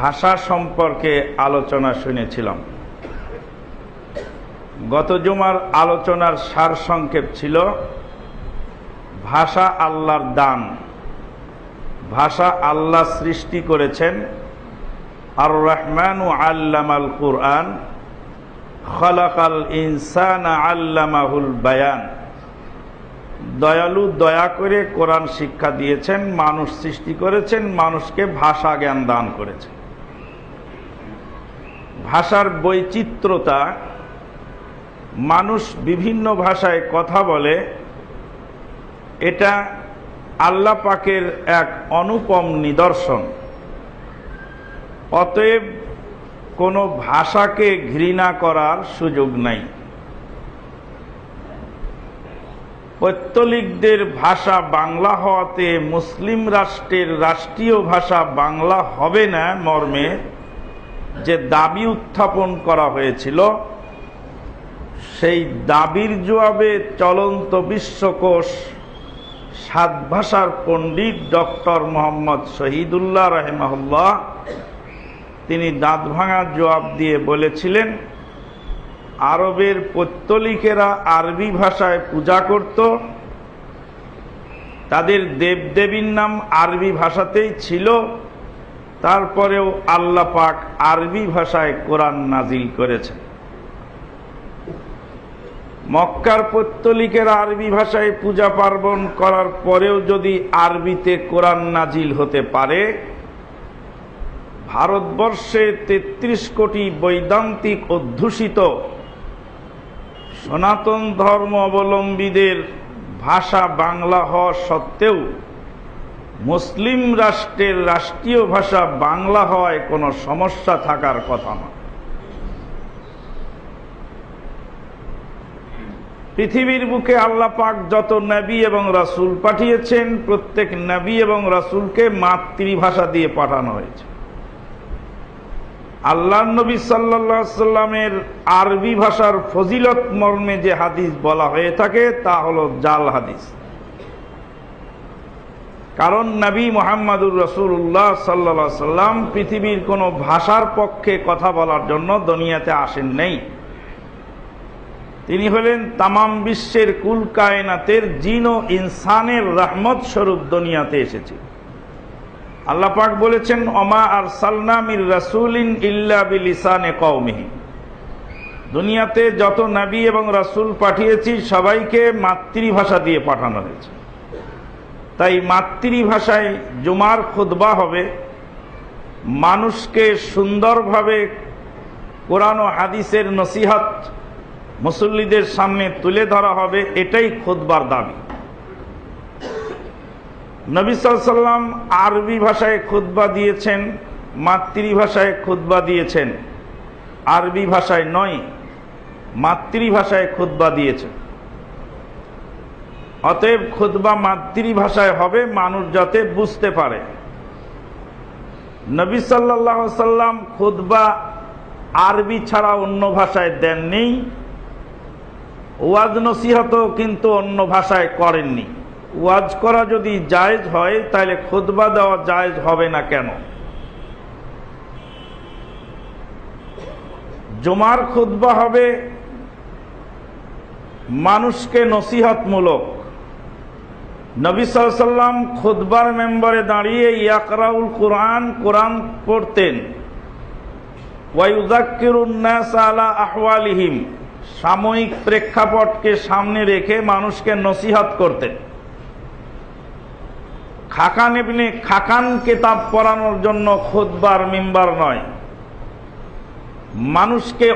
ভাষা সম্পর্কে আলোচনা শুনেছিলাম। গত জুমার আলোচনার সার সংক্ষেপ ছিল, ভাষা আল্লাহর দান। ভাষা আল্লাহ সৃষ্টি করেছেন। আর রহমান আল্লামাল কুরআন, খলাকাল ইনসান আল্লামাহুল বায়ান। দয়ালু দয়া করে কোরআন শিক্ষা দিয়েছেন, মানুষ সৃষ্টি করেছেন, মানুষকে ভাষা জ্ঞান দান করেছেন। ভাষার বৈচিত্র্যতা মানুষ বিভিন্ন ভাষায় কথা বলে, এটা আল্লাহ পাকের এক অনুপম নিদর্শন। অতএব কোনো ভাষাকে ঘৃণা করার সুযোগ নাই। পৈত্তলিকদের ভাষা বাংলা হওয়াতে মুসলিম রাষ্ট্রের রাষ্ট্রীয় ভাষা বাংলা হবে না মর্মে। যে দাবি উত্থাপন করা হয়েছিল, সেই দাবির জবাবে চলন্ত বিশ্বকোষ সাত ভাষার পণ্ডিত ডক্টর মোহাম্মদ শহীদুল্লাহ রহেমাহুল্লাহ, তিনি দাঁত ভাঙার জবাব দিয়ে বলেছিলেন, আরবের পৈত্তলিকেরা আরবি ভাষায় পূজা করত, তাদের দেবদেবীর নাম আরবি ভাষাতেই ছিল তারপরেও আল্লাহ পাক আরবি ভাষায় কোরআন নাজিল করেছেন। মক্কার পৈত্তলিকেরা আরবি ভাষায় পূজা পার্বণ করার পরেও যদি আরবিতে কোরআন নাজিল হতে পারে, ভারতবর্ষে ৩৩ কোটি বৈদান্তিক অধ্যুষিত সনাতন ধর্ম অবলম্বীদের ভাষা বাংলা হওয়া সত্ত্বেও মুসলিম রাষ্ট্রের রাষ্ট্রীয় ভাষা বাংলা হওয়ায় কোনো সমস্যা থাকার কথা না। পৃথিবীর বুকে আল্লাহ পাক যত নবী এবং রাসুল পাঠিয়েছেন, প্রত্যেক নবী এবং রাসুলকে মাতৃভাষা দিয়ে পাঠানো হয়েছে। আল্লাহ নবী সাল্লা সাল্লামের আরবি ভাষার ফজিলত মর্মে যে হাদিস বলা হয়ে থাকে, তা হলো জাল হাদিস। কারণ নবী মোহাম্মদুর রসুল্লাহ সাল্লা সাল্লাম পৃথিবীর কোনো ভাষার পক্ষে কথা বলার জন্য দুনিয়াতে আসেন নেই। তিনি হলেন তামাম বিশ্বের কুল কায়নাতের জিন ও ইনসানের রহমত স্বরূপ দুনিয়াতে এসেছে। আল্লাহ পাক বলেছেন অমা আর সালনামির রাসুলিন ইল্লা বিলিসানে কৌমিহি দুনিয়াতে যত নবী এবং রাসুল পাঠিয়েছি, সবাইকে মাতৃভাষা দিয়ে পাঠানো হয়েছে। তাই মাতৃভাষায় জুমার খুদবা হবে। মানুষকে সুন্দরভাবে কোরআন ও হাদিসের নসিহত মুসল্লিদের সামনে তুলে ধরা হবে, এটাই খুদবার দাবি। নবী সাল্লাম আরবি ভাষায় খুদ্া দিয়েছেন, মাতৃভাষায় খুদ্া দিয়েছেন। আরবি ভাষায় নয়, মাতৃভাষায় খুদ্া দিয়েছেন। অতএব খুদ্া মাতৃভাষায় হবে, মানুষ যাতে বুঝতে পারে। নবী সাল্লাহ সাল্লাম খুদ্া আরবি ছাড়া অন্য ভাষায় দেননি, ওয়াজ নসিহতও কিন্তু অন্য ভাষায় করেননি। ওয়াজ করা যদি জায়েজ হয়, তাহলে খুদবা দেওয়া জায়েজ হবে না কেন? জমার খুদবা হবে মানুষকে নসিহতমূলক। নবী সাল্লাম খুদবার মেম্বারে দাঁড়িয়ে ইয়াকরাউল কোরআন কোরআন পড়তেন। ওয়াইউজাক্কিরুন্নাস আলা আহওয়ালিহিম, সাময়িক প্রেক্ষাপটকে সামনে রেখে মানুষকে নসিহত করতেন। খাকান এমনি খাকান কেতাব পড়ানোর জন্য খোদবার মেম্বার নয়। মানুষকে